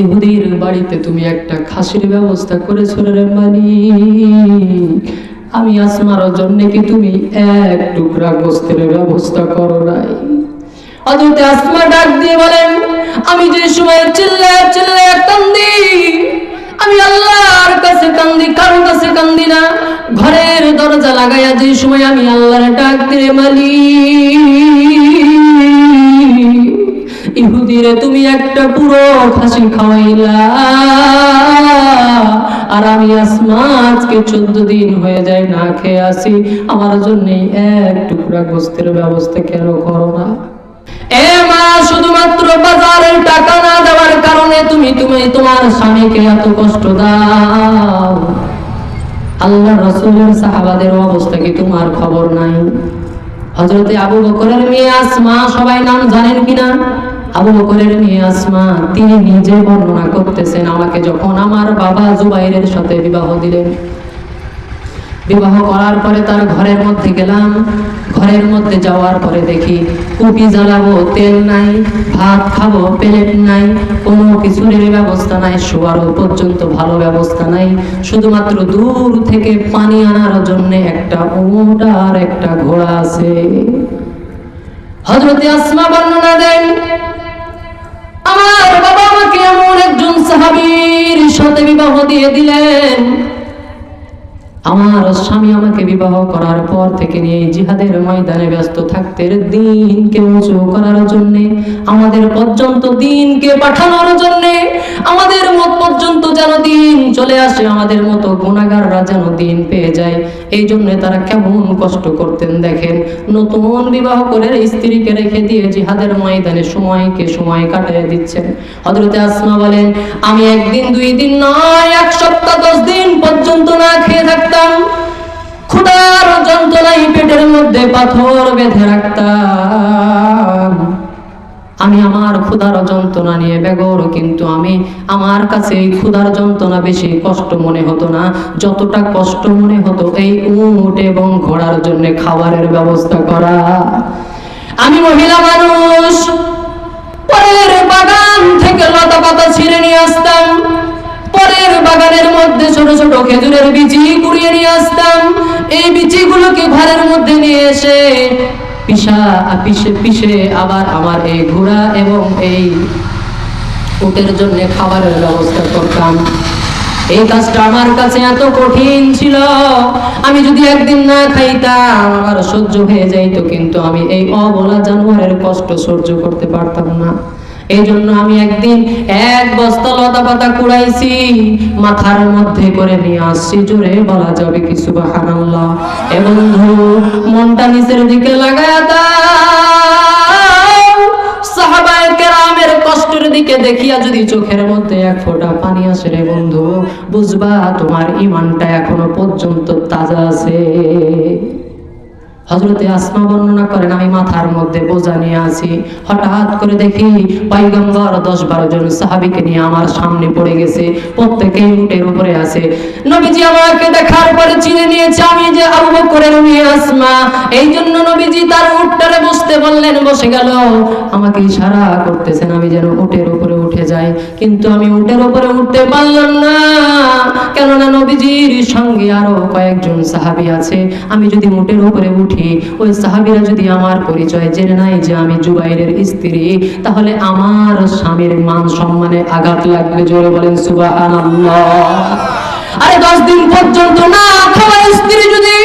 ইহুদির বাড়িতে তুমি একটা খাসির ব্যবস্থা করেছ রে মালিক আমি আসমার জন্য কি তুমি এক টুকরা গোস্তের ব্যবস্থা করো নাই? অথচ আসমা ডাক দিয়ে বলেন, আমি যে সময় চিল্লে চিল্লে কান্দি, আমি আল্লাহর কাছে কান্দি কারোর কাছে কান্দি না, ঘরের দরজা লাগাইয়া যে সময় আমি আল্লাহর ডাক দিয়ে মালিক একটা পুরো খাসি খাওয়াইলা আর আমি আসমা আজকে চোদ্দ দিন হয়ে যায় না খেয়ে আসি। আমার জন্য এক টুকরা গোস্তের ব্যবস্থা কেন করো না? এ মা, শুধুমাত্র বাজারের টাকা না দেওয়ার কারণে তুমি তুমি তোমার স্বামীকে এত কষ্ট দাও। আল্লাহ রসুলের সাহাবাদের অবস্থা কি তোমার খবর নাই? হজরতে আবু বকরের মেয়ে আসমা, সবাই নাম জানেন কিনা? আবু বকরের মেয়ে আসমা, তিনি নিজে বর্ণনা করতেছেন আমাকে যখন আমার বাবা জুবাইরের সাথে বিবাহ দিলেন। বিবাহ করার পরে তার ঘরের মধ্যে গেলাম। ঘরের মধ্যে যাওয়ার পরে দেখি, কুপি জ্বালাবো, তেল নাই, ভাত খাব, প্লেট নাই, কোনো কিছুর ব্যবস্থা নাই শোয়ারও পর্যন্ত ভালো ব্যবস্থা নাই। শুধুমাত্র দূর থেকে পানি আনার জন্য একটা উট আর একটা ঘোড়া আছে। হজরতে আসমা বর্ণনা দেন আমার বাবা আমাকে এমন একজন সাহাবীর সাথে বিবাহ দিয়ে দিলেন। আমার স্বামী আমাকে বিবাহ করার পর থেকে নিয়ে জিহাদের ময়দানে ব্যস্ত থাকতে দিনকে উঁচু করার জন্য, আমাদের পর্যন্ত দিনকে পাঠানোর জন্য, আমাদের মত পর্যন্ত যেন দিন চলে আসে, আমাদের মতো গুণাগাররা যেন দিন পেয়ে যায়। এই জন্য তারা কেমন কষ্ট করতেন দেখেন। নতুন বিবাহ করে স্ত্রীকে রেখে দিয়ে জিহাদের ময়দানে সময়কে সময় কাটিয়ে দিচ্ছেন। হজরতে আসমা বলেন, আমি একদিন, দুই দিন নয়, এক সপ্তাহ, দশ দিন পর্যন্ত না খেয়ে থাকতাম। ক্ষুধার যন্ত্রণায় পেটের মধ্যে পাথর বেঁধে রাখতাম। আমি আমার ক্ষুধার যন্ত্রণা নিয়ে বেগর, কিন্তু আমি আমার কাছে এই ক্ষুধার যন্ত্রণা বেশি কষ্ট মনে হতো না। যতটা কষ্ট মনে হতো এই উট এবং ঘোড়ার জন্য খাবারের ব্যবস্থা করা। আমি মহিলা মানুষ, পরের বাগান থেকে লতা পাতা ছিঁড়ে নিয়ে আসতাম। পরের বাগানের মধ্যে ছোট ছোট খেজুরের বিচি কুড়িয়ে নিয়ে আসতাম। এই বিচিগুলোকে ঘরের মধ্যে নিয়ে এসে পিসা, পিসে পিসে আবার আমার এই ঘোড়া এবং এই উটের জন্য খাবারের ব্যবস্থা করতাম। এই কাজটা আমার কাছে এত কঠিন ছিল। আমি যদি একদিন না খাইতাম আমার সহ্য হয়ে যাইতো, কিন্তু আমি এই অবলা জানোয়ারের কষ্ট সহ্য করতে পারতাম না। এই জন্য আমি একদিন এক বস্তা লতা পাতা কুড়াইছি, মাথার মধ্যে করে নিয়ে আসছি, জোরে বলা যাবে কিছু বাহানাল্লাহ এ বন্ধু, মনটা নিচের দিকে লাগায় দাও। সাহাবায়ে কেরামের কষ্টের দিকে দেখিয়া যদি চোখের মধ্যে এক ফোঁটা পানি আসে রে বন্ধু, বুঝবা তোমার ইমানটা এখনও পর্যন্ত তাজা আছে। হজরতে আসমা বর্ণনা করেন, আমি মাথার মধ্যে বোঝা নিয়ে আছি। হঠাৎ করে দেখি পাইগম্বর দশ বারো জন সাহাবিকে নিয়ে আমার সামনে পড়ে গেছে। প্রত্যেকেই উটের উপরে আছে। নবীজি আমাকে দেখার পরে চিনে নিয়েছে আমি যে আবু বকরের মেয়ে আসমা। এই জন্য নবীজি তার উটটারে বসতে বললেন, বসে গেল। আমাকে ইশারা করতেছেন আমি যেন উটের উপরে যাই কিন্তু আমি উটের উপরে উঠতে পারলাম না। কেননা নবীজির সঙ্গে আরও কয়েকজন সাহাবী আছে। আমি যদি উটের উপরে উঠি, ওই সাহাবীরা যদি আমার পরিচয় জেনে নাই যে আমি জুবাইরের স্ত্রী, তাহলে আমার স্বামীর মান সম্মানে আঘাত লাগবে। জোরে বলেন, সুবহানাল্লাহ। আরে দশ দিন পর্যন্ত না খাওয়া স্ত্রী যদি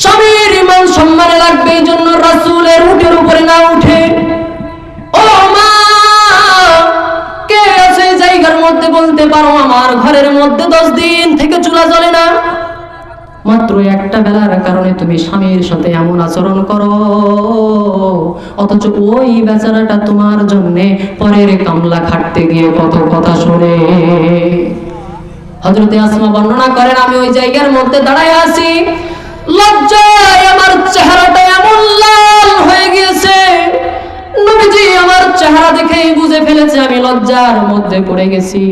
স্বামীর মান সম্মানে লাগবে, এই জন্য রাসূলের উটের উপরে না উঠে বলতে পারো, আমার ঘরের মধ্যে দশ দিন থেকে চুলা জ্বলে না। মাত্র একটা বেলার কারণে তুমি স্বামীর সাথে এমন আচরণ করো, অথচ ওই বেচারাটা তোমার জন্য পরের কামলা খাটতে গিয়ে কত কথা শোনে। হজরতে আসমা বর্ণনা করেন, আমি ওই জায়গার মধ্যে দাঁড়ায় আছি। লজ্জায় আমার চেহারাটা এমন লাল লজ্জার মধ্যে পড়ে গেছি।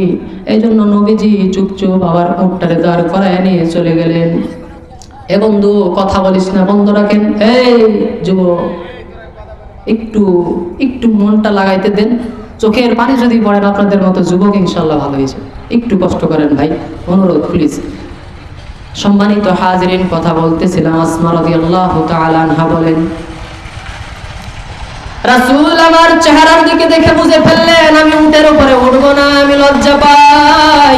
এই জন্য নবীজি চুপচুপ আবার উঠটারে দাঁড় করায় নিয়ে চলে গেলেন। এ বন্ধু, কথা বলিস না, বন্ধ রাখেন। এই যুব একটু একটু মনটা লাগাইতে দেন। চোখের পানি যদি পড়েন আপনাদের মতো যুবক ইনশাল্লাহ ভালো হয়েছে। একটু কষ্ট করেন ভাই, অনুরোধ প্লিজ সম্মানিত হাজরিন, কথা বলতেছিলাম আসমা রাদিয়াল্লাহু তাআলা আনহা বলেন রাসূল আমার চেহারার দিকে দেখে বুঝে ফেললেন, আমি উটের উপরে উঠবো না, আমি লজ্জা পাই।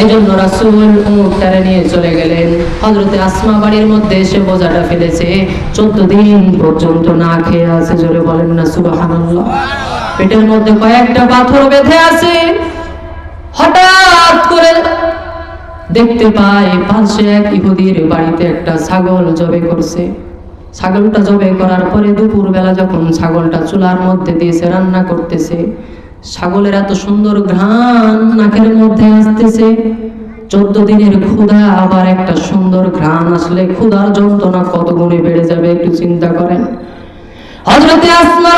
এই জন্য রাসূল উটটারে নিয়ে চলে গেলেন। হযরতে আসমা বাড়ির মধ্যে এসে বোঝাটা ফেলেছে, চোদ্দ দিন পর্যন্ত না খেয়ে আছে, জোরে বলেন না, সুবহানাল্লাহ। পেটের মধ্যে কয়েকটা পাথর বেঁধে আছে। হঠাৎ করে দেখতে পায়, পাশে এক ইহুদির বাড়িতে একটা ছাগল জবে করছে। ছাগলটা জবে করার পরে দুপুর বেলা যখন ছাগলটা চুলার মধ্যে দিয়েছে রান্না করতেছে, ছাগলের এত সুন্দর ঘ্রাণ নাকের মধ্যে আসতেছে, চোদ্দ দিনের ক্ষুধা আবার একটা সুন্দর ঘ্রাণ আসলে ক্ষুধার যন্ত্রণা কত গুণে বেড়ে যাবে একটু চিন্তা করেন। হযরতে আসমা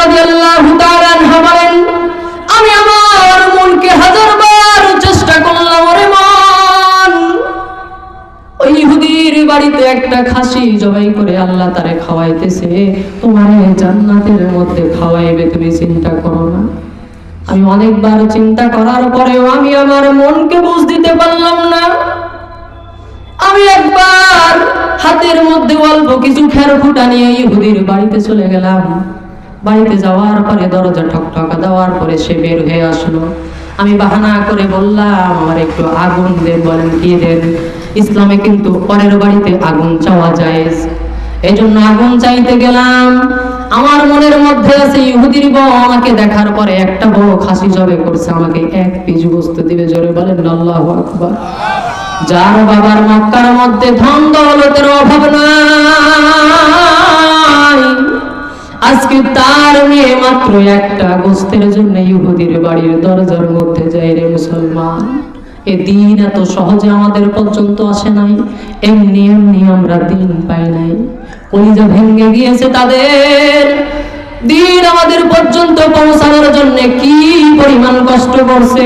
আমি আমার মনকে হাজারবার ইহুদির বাড়িতে একটা খাসি জবাই করে আল্লাহ তারে খাওয়াইতেছে, তোমার জান্নাতের মধ্যে খাওয়াইবে, তুমি চিন্তা করো না। আমি অনেকবার চিন্তা করার পরেও আমি আমার মনকে বুঝ দিতে পারলাম না। আমি একবার হাতের মধ্যে অল্প কিছু খের ফুটা নিয়ে ইহুদির বাড়িতে চলে গেলাম। বাড়িতে যাওয়ার পরে দরজা ঠকঠকা দেওয়ার পরে সে বের হয়ে আসলো। আমি বাহানা করে বললাম, আমার একটু আগুন দেন, বলেন কি দেন? ইসলামে কিন্তু পরের বাড়িতে আগুন চাওয়া যায় এই জন্য আগুন চাইতে গেলাম। আমার মনের মধ্যে আছে ইহুদির বউ আমাকে দেখার পরে একটা বউ খাসি জবে করছে, আমাকে এক পিস বস্তু দিবে জোরে বলেন আল্লাহু আকবার। যার বাবার মক্কার মধ্যে ধন দৌলতের অভাব নাই। আজকে তার মেয়ে মাত্র একটা গোস্তের জন্য ইহুদির বাড়ির দরজার মধ্যে যায় রে মুসলমান। এ দিন এত সহজে আমাদের পর্যন্ত আসে নাই। এমনি এমনি আমরা দিন পাই নাই। কলিজা ভেঙে গিয়েছে তাদের। দিন আমাদের পর্যন্ত পৌঁছানোর জন্য কি পরিমাণ কষ্ট করছে।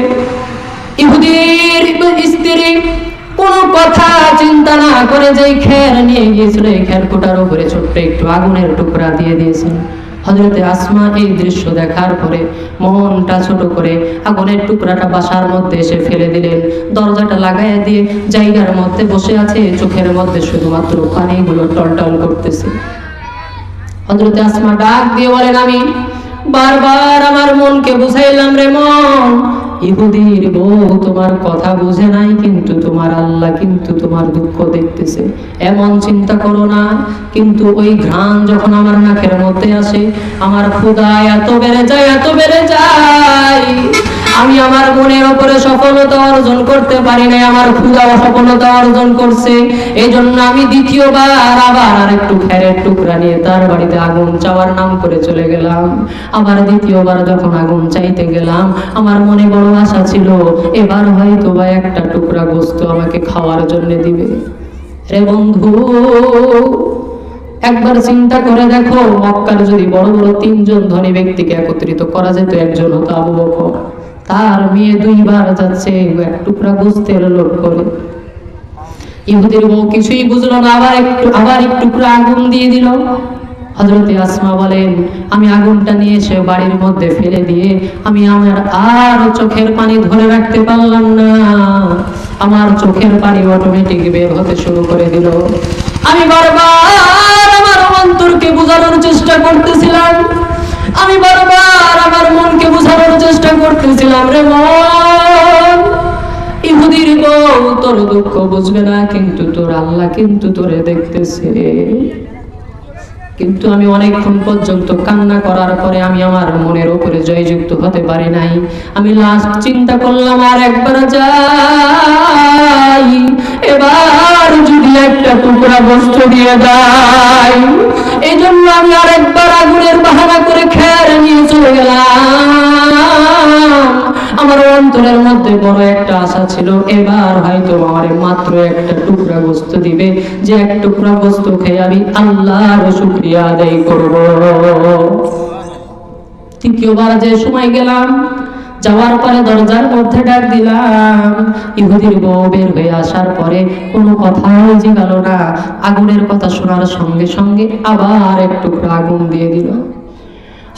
ইহুদির স্ত্রী কোনো কথা চিন্তা না করে যেই খের নিয়ে গিয়েছিল, এই খের কোটার উপরে ছোট্ট একটু আগুনের টুকরা দিয়ে দিয়েছেন হজরতে আসমা এই দৃশ্য দেখার পরে মনটা ছোট করে আগুনের টুকরাটা বাসার মধ্যে এসে ফেলে দিলেন। দরজাটা লাগাইয়া দিয়ে জায়গার মধ্যে বসে আছে, চোখের মধ্যে শুধুমাত্র পানিগুলো টলটল করতেছে। হজরতে আসমা ডাক দিয়ে বলেন আমি বারবার আমার মনকে বুঝাইলাম রে মন ইহুদির বউ তোমার কথা বুঝে নাই, কিন্তু তোমার আল্লাহ কিন্তু তোমার দুঃখ দেখতেছে। এমন চিন্তা করো না, কিন্তু ওই ঘ্রাণ যখন আমার নাকের মধ্যে আসে, আমার ক্ষুদা এত বেড়ে যায়, এত বেড়ে যায়। আমি আমার মনের ওপরে সফলতা অর্জন করতে পারি নাই, আমার ক্ষুদা সফলতা অর্জন করছে। এই জন্য আমি দ্বিতীয়বার আবার আর একটু খেরের টুকরা নিয়ে তার বাড়িতে আগুন চাওয়ার নাম করে চলে গেলাম। আবার দ্বিতীয়বার যখন আগুন চাইতে গেলাম, আমার মনে বড় আশা ছিল, এবার হয়তো বা একটা টুকরা গোস্ত আমাকে খাওয়ার জন্য দিবে। রে বন্ধু, একবার চিন্তা করে দেখো, মক্কার যদি বড় বড় তিনজন ধনী ব্যক্তিকে একত্রিত করা যেত একজন হতো আবু বকর। তার মেয়ে দুইবার যাচ্ছে এক টুকরা গোস্তের লোক করে। ইহুদির বউ কিছুই বুঝলো না, আবার একটু আবার একটু টুকরা আগুন দিয়ে দিল। হজরতে আসমা বলেন, আমি আগুনটা নিয়ে এসে বাড়ির মধ্যে ফেলে দিয়ে আমি আমার আর চোখের পানি ধরে রাখতে পারলাম না। আমার চোখের পানি অটোমেটিক বের হতে শুরু করে দিল। আমি বারবার আমার অন্তরকে বোঝানোর চেষ্টা করতেছিলাম। আমি বারবার ইহুদির বউ, তোর দুঃখ বুঝবে না, কিন্তু তোর আল্লাহ কিন্তু তোরে দেখতেছে। কিন্তু আমি অনেকক্ষণ পর্যন্ত কান্না করার পরে আমি আমার মনের উপরে জয়যুক্ত হতে পারি নাই। আমি লাস্ট চিন্তা করলাম, আর একবার যাই। এবার যদি একটা টুকরা বস্তু দিয়ে দেয় এই জন্য আমি আর একবার আগুনের বাহানা করে খেয়ার নিয়ে চলে গেলাম। বড় একটা আশা ছিল। এবার হয়তো আমার মাত্র একটা টুকরা গোস্ত দিবে। যে এক টুকরা গোস্ত খেয়ে আমি আল্লাহর শুক্রিয়া আদায় করব। তৃতীয়বার যে সময় গেলাম, যাওয়ার পরে দরজার মধ্যে ডাক দিলাম। ইহুদির বউ বের হয়ে আসার পরে কোনো কথাই যে গেল না। আগুনের কথা শোনার সঙ্গে সঙ্গে আবার এক টুকরা আগুন দিয়ে দিল।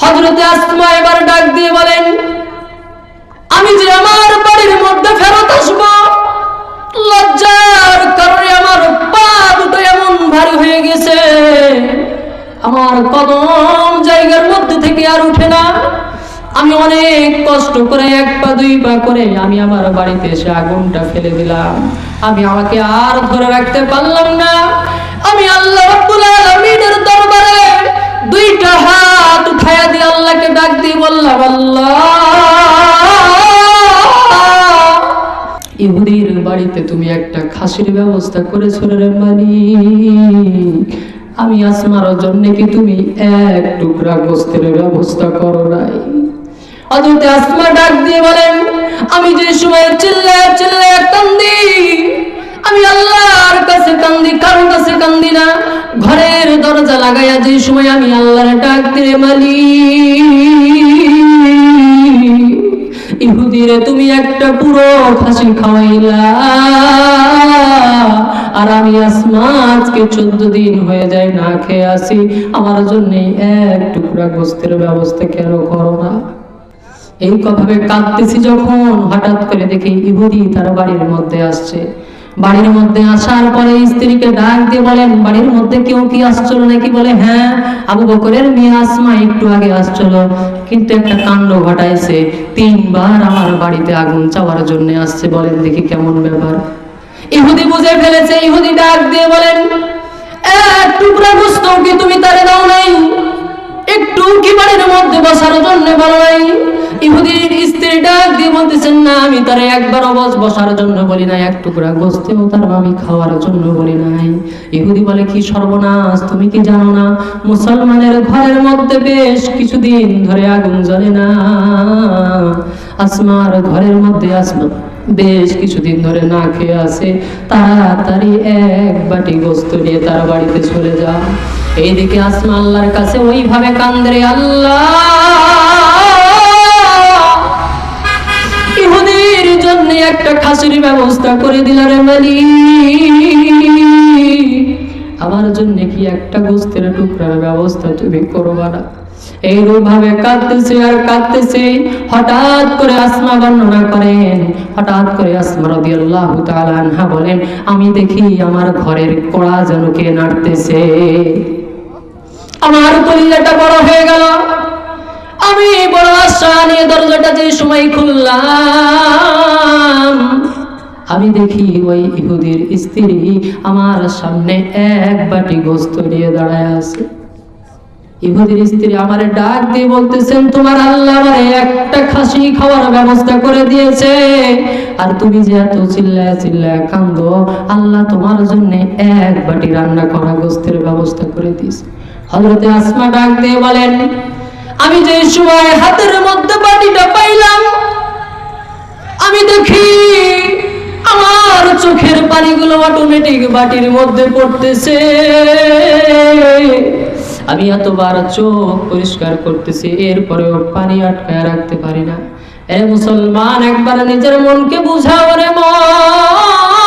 হজরতে আসমা এবার ডাক দিয়ে বলেন বাড়ির মধ্যে ফেরত আসব। লজ্জার কারণে আমার পা দুটো এমন ভারী হয়ে গেছে। আমার কদম জায়গার মধ্যে থেকে আর উঠে না। আমি অনেক কষ্ট করে এক পা, দুই পা করে আমি আমার বাড়িতে এসে আগুনটা ফেলে দিলাম। আমি আমাকে আর ধরে রাখতে পারলাম না। আমি আল্লাহ রাব্বুল আলামিনের দরবারে দুইটা হাত উঠায়া দিয়ে আল্লাহকে ডাক দিয়ে বললাম, আল্লাহ! ইহুদির বাড়িতে তুমি একটা খাসির ব্যবস্থা করেছ রে মালিক আমি আসমার জন্য কি তুমি এক টুকরা গোস্তের ব্যবস্থা করো নাই? অযথা আসমা ডাক দিয়ে বলেন, আমি যে সময় চিল্লে চিল্লে কান্দি, আমি আল্লাহর কাছে কান্দি কারোর কাছে কান্দি না, ঘরের দরজা লাগাইয়া যে সময় আমি আল্লাহর ডাক দিয়ে মালিক ইহুদিরে তুমি একটা পুরো খাসি খাওয়াইলা। আর আমি আসমা, আজকে চোদ্দ দিন হয়ে যায় না খেয়ে আসি। আমার জন্য এক টুকরা গোস্তের ব্যবস্থা কেন করো না? এই কথাবে কাঁদতেছি যখন, হঠাৎ করে দেখি ইহুদি তার বাড়ির মধ্যে আসছে। বাড়ির মধ্যে আসার পরে স্ত্রীকে ডাক দিয়ে বলেন, বাড়ির মধ্যে কেউ কি আসছিল নাকি? বলে হ্যাঁ আবু বকরের মেয়ে আসমা একটু আগে আসছিল। কিন্তু একটা কাণ্ড ঘটাইছে। তিনবার আমার বাড়িতে আগুন চাওয়ার জন্য আসছে। বলেন দেখি কেমন ব্যাপার। ইহুদি বুঝে ফেলেছে। ইহুদি ডাক দিয়ে বলেন এক টুকরা গোস্ত কি তুমি তারে দাও নাই? একটু কি বাড়ির মধ্যে বসার জন্য বলো নাই ইহুদির স্ত্রী ডাক দিয়ে বলতেছেন, না, আমি তারে একবার অবস বসার জন্য বলি নাই, এক টুকরা গোস্তেও তার আমি খাওয়ার জন্য বলি নাই। ইহুদি বলে, কি সর্বনাশ, তুমি কি জানো না, মুসলমানের ঘরের মধ্যে বেশ কিছুদিন ধরে আগুন জ্বলে না। আসমার ঘরের মধ্যে আসমা বেশ কিছুদিন ধরে না খেয়ে আছে। তাড়াতাড়ি এক বাটি গোস্ত নিয়ে তার বাড়িতে চলে যা। এইদিকে আসমা আল্লাহর কাছে ওইভাবে কান্দরে আল্লাহ! একটা খাসির ব্যবস্থা করে দিল রে মালিক আমার জন্য কি একটা গোস্তের টুকরার ব্যবস্থা তুমি করবা না? এইরূপ ভাবে কাঁদতেছে আর কাঁদতেছে। হঠাৎ করে আসমা বর্ণনা করেন। হঠাৎ করে আসমা তাআলা আনহা বলেন, আমি দেখি আমার ঘরের কোড়া যেন কে নাড়তেছে। আমার কলিজাটা বড় হয়ে গেল। আমি বড় আশা নিয়ে দরজাটা যে সময় খুললাম। আমি দেখি ওই ইহুদির স্ত্রী আমার সামনে এক বাটি গোস্ত নিয়ে দাঁড়ায় আছে। ইহুদির স্ত্রী আমারে ডাক দিয়ে বলতেছেন, তোমার আল্লাহ আমারে একটা খাসি খাওয়ার ব্যবস্থা করে দিয়েছে। আর তুমি যে এত চিল্লায় চিল্লায় কান্দো আল্লাহ তোমার জন্য এক বাটি রান্না করা গোস্তের ব্যবস্থা করে দিয়েছে। হজরতে আসমা ডাক দিয়ে বলেন, আমি যে সময় হাতের মধ্যে বাটিটা পাইলাম, আমি দেখি আমার চোখের পানিগুলো অটোমেটিক বাটির মধ্যে পড়তেছে। আমি এতবার চোখ পরিষ্কার করতেছি, এরপরেও পানি আটকায় রাখতে পারি না। এ মুসলমান, একবার নিজের মনকে বুঝাও রে মন